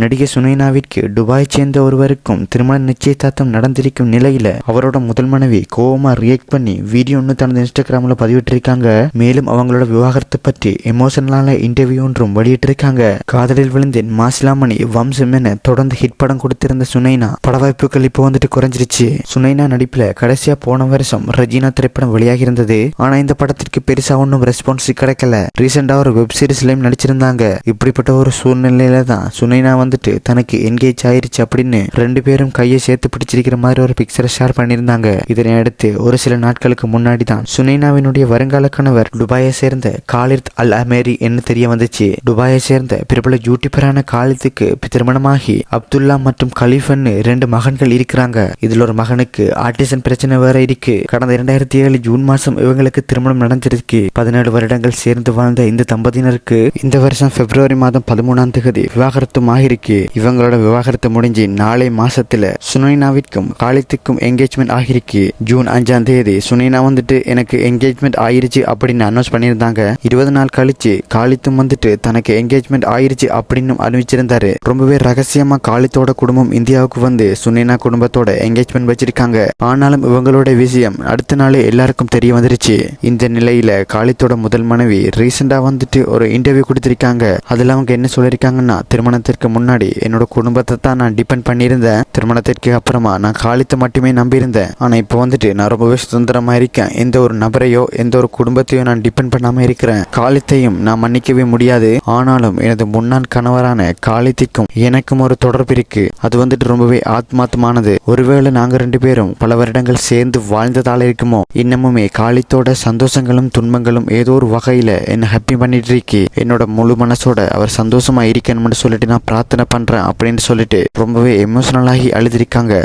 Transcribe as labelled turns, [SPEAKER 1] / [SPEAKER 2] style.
[SPEAKER 1] நடிகை சுனைனாவிற்கு துபாய் சேர்ந்த ஒருவருக்கும் திருமண நிச்சயதார்த்தம் நடந்திருக்கும் நிலையில அவரோட முதல் மனைவி கோவமா ரியாக்ட் பண்ணி வீடியோ ஒன்று தனது இன்ஸ்டாகிராமில் பதிவிட்டிருக்காங்க. மேலும் அவங்களோட விவாகரத்தை பற்றி எமோஷனலான இன்டர்வியூ ஒன்றும் வெளியிட்டிருக்காங்க. காதலில் விழுந்தேன் மாசிலாமணி வம்சம் என தொடர்ந்து ஹிட் படம் கொடுத்திருந்த சுனைனா பட வாய்ப்புகள் இப்போ வந்துட்டு குறைஞ்சிருச்சு. சுனைனா நடிப்புல கடைசியா போன வருஷம் ரஜினா திரைப்படம் வெளியாகி இருந்தது ஆனா இந்த படத்திற்கு பெருசா ஒன்றும் ரெஸ்பான்ஸ் கிடைக்கல. ரீசெண்டா ஒரு வெப் சீரிஸ்லயும் நடிச்சிருந்தாங்க. இப்படிப்பட்ட ஒரு சூழ்நிலையில தான் சுனைனா வந்துட்டு தனக்கு என்கேஜ் ஆயிருச்சு அப்படின்னு ரெண்டு பேரும் கையை சேர்த்து பிடிச்சிருக்கிற மாதிரி ஒரு பிக்சரை ஷேர் பண்ணியிருந்தாங்க. இதனை அடுத்து ஒரு சில நாட்களுக்கு முன்னாடி தான் சுனைனாவினுடைய வருங்கால கணவர் துபாயை சேர்ந்த காலித் அல் அமேரி என்ன தெரிய வந்துச்சு. துபாயை சேர்ந்த பிரபல யூடியூபரான காலித்துக்கு திருமணமாகி அப்துல்லா மற்றும் கலீஃபன்னு ரெண்டு மகன்கள் இருக்கிறாங்க. இதுல ஒரு மகனுக்கு ஆர்டிசன் பிரச்சனை வேற இருக்கு. கடந்த இரண்டாயிரத்தி ஏழு ஜூன் மாசம் இவங்களுக்கு திருமணம் நடந்திருக்கு. பதினேழு வருடங்கள் சேர்ந்து வாழ்ந்த இந்த தம்பதியினருக்கு இந்த வருஷம் பிப்ரவரி மாதம் பதிமூணாம் தேதி விவாகரத்தும் இருக்கு இவங்களோட விவாகரத்து முடிஞ்சு நாளை மாசத்துல சுனைனாவிற்கும் காலித்துக்கும் என்கேஜ்மெண்ட் ஆகிருக்கு ஜூன் அஞ்சாம் தேதி சுனைனா வந்துட்டு எனக்கு என்கேஜ்மெண்ட் ஆயிருச்சு அப்படின்னு அனௌன்ஸ் பண்ணியிருந்தாங்க. இருபது நாள் கழிச்சு காலித்தும் வந்துட்டு தனக்கு என்கேஜ்மெண்ட் ஆயிருச்சு அப்படின்னு அறிவிச்சிருந்தாரு. ரொம்பவே ரகசியமா காலித்தோட குடும்பம் இந்தியாவுக்கு வந்து சுனைனா குடும்பத்தோட என்கேஜ்மெண்ட் வச்சிருக்காங்க. ஆனாலும் இவங்களோட விஷயம் அடுத்த நாளே எல்லாருக்கும் தெரிய வந்துருச்சு. இந்த நிலையில காலித்தோட முதல் மனைவி ரீசெண்டா வந்துட்டு ஒரு இன்டர்வியூ கொடுத்திருக்காங்க. அதுல அவங்க என்ன சொல்லியிருக்காங்கன்னா திருமணத்திற்கு முன் முன்னாடி என்னோட குடும்பத்தை தான் நான் டிபெண்ட் பண்ணியிருந்தேன். திருமணத்திற்கு அப்புறமா நான் காலித்தை மட்டுமே நம்பியிருந்தேன். ஆனால் இப்போ வந்துட்டு நான் ரொம்பவே சுதந்திரமா இருக்கேன். எந்த ஒரு நபரையோ எந்த ஒரு குடும்பத்தையோ நான் டிபெண்ட் பண்ணாமல் இருக்கிறேன். காலித்தையும் நான் மன்னிக்கவே முடியாது. ஆனாலும் எனது முன்னாள் கணவரான காலித்திக்கும் எனக்கும் ஒரு தொடர்பு இருக்கு. அது வந்துட்டு ரொம்பவே ஆத்மாத்தமானது ஒருவேளை நாங்க ரெண்டு பேரும் பல வருடங்கள் சேர்ந்து வாழ்ந்ததால இருக்குமோ? இன்னமுமே காலித்தோட சந்தோஷங்களும் துன்பங்களும் ஏதோ ஒரு வகையில என்ன ஹாப்பி பண்ணிட்டு இருக்கு. என்னோட முழு மனசோட அவர் சந்தோஷமா இருக்கணும்னு சொல்லிட்டு நான் பிரார்த்தனை பண்றேன் அப்படின்னு சொல்லிட்டு ரொம்பவே எமோஷனல் ஆகி அழுதிருக்காங்க.